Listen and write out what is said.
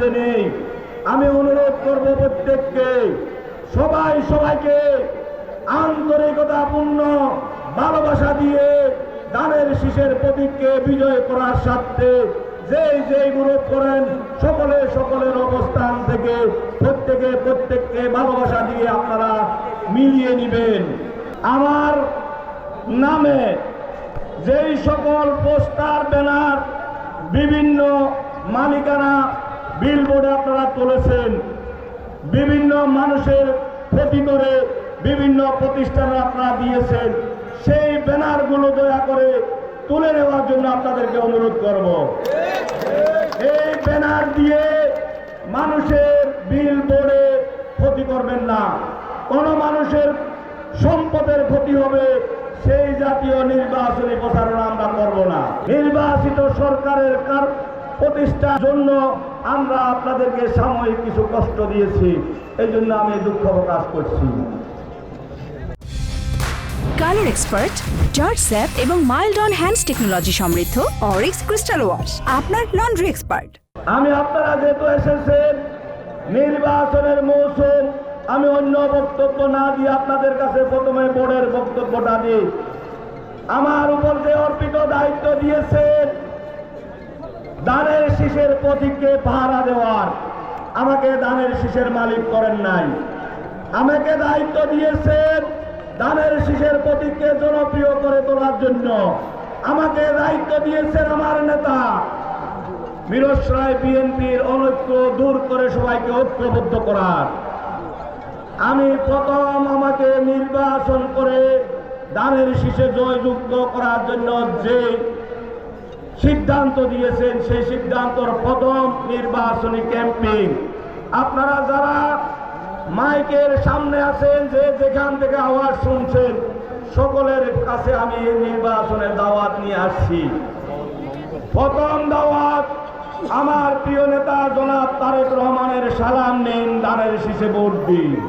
মধ্যে নেই। আমি অনুরোধ করব প্রত্যেককে, সবাই সবাইকে আন্তরিকতাপূর্ণ ভালোবাসা দিয়ে দানের শীষের প্রতীককে বিজয় করার স্বার্থে যেই যেই গ্রুপ করেন, সকলে সকলের অবস্থান থেকে প্রত্যেকে প্রত্যেককে ভালোবাসা দিয়ে আপনারা মিলিয়ে নেবেন। আমার নামে যেই সকল পোস্টার, ব্যানার, বিভিন্ন মালিকানা বিলবোর্ডে আপনারা তুলেছেন, বিভিন্ন মানুষের ক্ষতি করে বিভিন্ন প্রতিষ্ঠানে আপনারা দিয়েছেন, সেই ব্যানারগুলো দয়া করে তুলে নেওয়ার জন্য আপনাদেরকে অনুরোধ করব। এই ব্যানার দিয়ে মানুষের বিল বোর্ডে ক্ষতি করবেন না। কোন মানুষের সম্পদের ক্ষতি হবে, সেই জাতীয় নির্বাচনী প্রচারণা আমরা করব না। নির্বাচিত সরকারের কার প্রতিষ্ঠার জন্য আমরা আপনাদেরকে সাময়িক কিছু কষ্ট দিয়েছি। এই জন্য আমি দুঃখ প্রকাশ করছি। কালার এক্সপার্ট জর্জ স্যাপ এবং মাইল্ড অন হ্যান্ডস টেকনোলজি সমৃদ্ধ অরিক্স ক্রিস্টাল ওয়াশ আপনার লন্ড্রি এক্সপার্ট। আমি আপনারা যেহেতু এসেছেন নির্বাচনের মৌসুম আমি অন্য বক্তব্য না দিয়ে আপনাদের কাছে প্রথমে বোর্ডের বক্তব্যটা দিই। আমার উপর যে অর্পিত দায়িত্ব দিয়েছেন দানের শীষের প্রতীককে পাহারা দেওয়ার। আমাকে দানের শীষের মালিক করেন নাই। আমাকে দায়িত্ব দিয়েছেন দানের শীষের প্রতীককে জনপ্রিয় করে তোলার জন্য। আমাকে দায়িত্ব দিয়েছেন আমার নেতা। মিরস রায় বিএনপির অনৈক্য দূর করে সবাইকে ঐক্যবদ্ধ করার। আমি প্রথম আমাকে নির্বাচন করে দানের শীষে জয়যুক্ত করার জন্য যে সিদ্ধান্ত দিয়েছেন সেই সিদ্ধান্তর প্রথম নির্বাচনী ক্যাম্পেইন। আপনারা যারা মাইকের সামনে আছেন, যে যেখান থেকে আওয়াজ শুনছেন, সকলের কাছে আমি এই নির্বাচনের দাওয়াত নিয়ে আসছি। প্রথম দাওয়াত আমার প্রিয় নেতা জনাব তারেক রহমানের সালাম নেন দানের শীষে ভোট দিন।